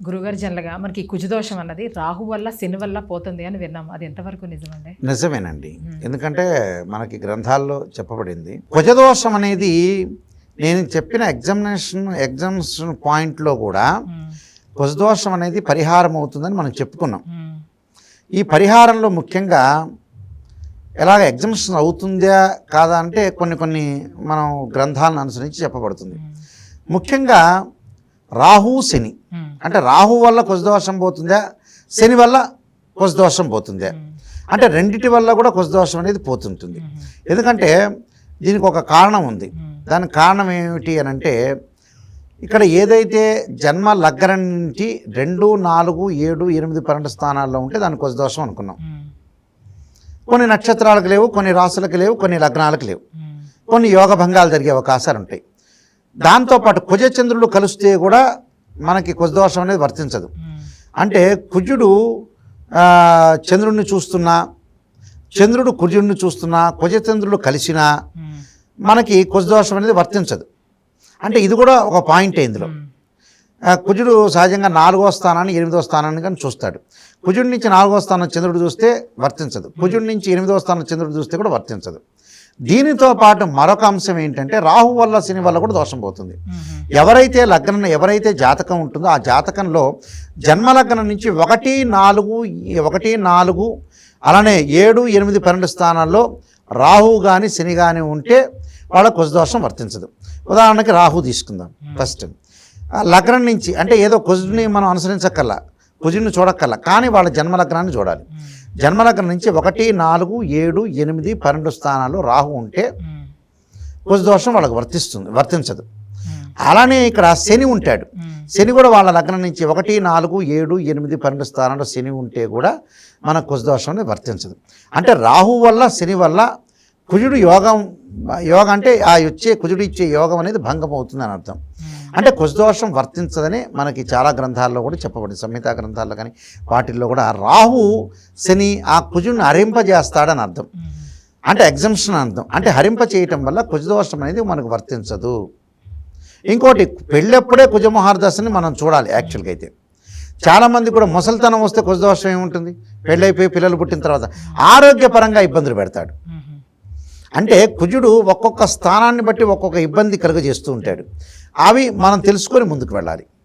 గురుగారు జనరల్గా మనకి కుజదోషం అన్నది రాహు వల్ల శని వల్ల పోతుంది అని విన్నాం. అది ఎంతవరకు నిజమండి? నిజమేనండి. ఎందుకంటే మనకి గ్రంథాల్లో చెప్పబడింది కుజదోషం అనేది నేను చెప్పిన ఎగ్జామినేషన్ ఎగ్జామినేషన్ పాయింట్లో కూడా కుజదోషం అనేది పరిహారం అవుతుందని మనం చెప్పుకున్నాం. ఈ పరిహారంలో ముఖ్యంగా ఎలాగ ఎగ్జామినేషన్ అవుతుందా కాదా అంటే కొన్ని కొన్ని మనం గ్రంథాలను అనుసరించి చెప్పబడుతుంది. ముఖ్యంగా రాహు శని. అంటే రాహు వల్ల కుశదోషం పోతుందా? శని వల్ల కుశదోషం పోతుందా? అంటే రెండిటి వల్ల కూడా కుశదోషం అనేది పోతుంటుంది. ఎందుకంటే దీనికి ఒక కారణం ఉంది. దానికి కారణం ఏమిటి అని అంటే ఇక్కడ ఏదైతే జన్మ లగ్నం నుంచి రెండు నాలుగు ఏడు ఎనిమిది పన్నెండు స్థానాల్లో ఉంటే దాని దోషం అనుకున్నాం. కొన్ని నక్షత్రాలకు లేవు కొన్ని రాసులకు లేవు కొన్ని లగ్నాలకు లేవు. కొన్ని యోగ భంగాలు జరిగే అవకాశాలు ఉంటాయి. దాంతోపాటు కుజచంద్రులు కలిస్తే కూడా మనకి కుజదోషం అనేది వర్తించదు. అంటే కుజుడు చంద్రుడిని చూస్తున్నా చంద్రుడు కుజుడిని చూస్తున్నా కుజచంద్రులు కలిసినా మనకి కుజదోషం అనేది వర్తించదు. అంటే ఇది కూడా ఒక పాయింట్ ఇందులో. కుజుడు సహజంగా నాలుగో స్థానాన్ని ఎనిమిదో స్థానాన్ని కానీ చూస్తాడు. కుజుడి నుంచి నాలుగో స్థానం చంద్రుడు చూస్తే వర్తించదు. కుజుడి నుంచి ఎనిమిదో స్థానం చంద్రుడు చూస్తే కూడా వర్తించదు. దీనితో పాటు మరొక అంశం ఏంటంటే రాహు వల్ల శని వల్ల కూడా దోషం పోతుంది. ఎవరైతే లగ్నం ఎవరైతే జాతకం ఉంటుందో ఆ జాతకంలో జన్మలగ్నం నుంచి ఒకటి నాలుగు ఒకటి నాలుగు అలానే ఏడు ఎనిమిది పన్నెండు స్థానాల్లో రాహు కానీ శని కానీ ఉంటే వాళ్ళ కుజదోషం వర్తించదు. ఉదాహరణకి రాహు తీసుకుందాం ఫస్ట్. లగ్నం నుంచి అంటే ఏదో కుజుడిని మనం అనుసరించక్కర్లా కుజుడిని చూడక్కర్లా కానీ వాళ్ళ జన్మలగ్నాన్ని చూడాలి. జన్మలగ్నం నుంచి ఒకటి నాలుగు ఏడు ఎనిమిది పన్నెండు స్థానాల్లో రాహు ఉంటే కుజదోషం వాళ్ళకి వర్తిస్తుంది వర్తించదు. అలానే ఇక్కడ శని ఉంటాడు. శని కూడా వాళ్ళ లగ్నం నుంచి ఒకటి నాలుగు ఏడు ఎనిమిది పన్నెండు స్థానాల్లో శని ఉంటే కూడా మన కుజదోషం అనేది వర్తించదు. అంటే రాహు వల్ల శని వల్ల కుజుడు యోగం యోగం అంటే ఆ వచ్చే కుజుడు ఇచ్చే యోగం అనేది భంగం అవుతుంది అని అర్థం. అంటే కుజదోషం వర్తించదని మనకి చాలా గ్రంథాల్లో కూడా చెప్పబడింది. సంహితా గ్రంథాల్లో కానీ వాటిల్లో కూడా రాహు శని ఆ కుజుడిని హరింపజేస్తాడని అర్థం. అంటే ఎగ్జంప్షన్ అర్థం. అంటే హరింప చేయటం వల్ల కుజదోషం అనేది మనకు వర్తించదు. ఇంకోటి పెళ్ళప్పుడే కుజమహారదశని మనం చూడాలి యాక్చువల్గా అయితే. చాలామంది కూడా ముసలితనం వస్తే కుజదోషం ఏముంటుంది? పెళ్ళైపోయి పిల్లలు పుట్టిన తర్వాత ఆరోగ్యపరంగా ఇబ్బందులు పెడతాడు. అంటే కుజుడు ఒక్కొక్క స్థానాన్ని బట్టి ఒక్కొక్క ఇబ్బంది కలుగజేస్తూ ఉంటాడు. అవి మనం తెలుసుకొని ముందుకు వెళ్ళాలి.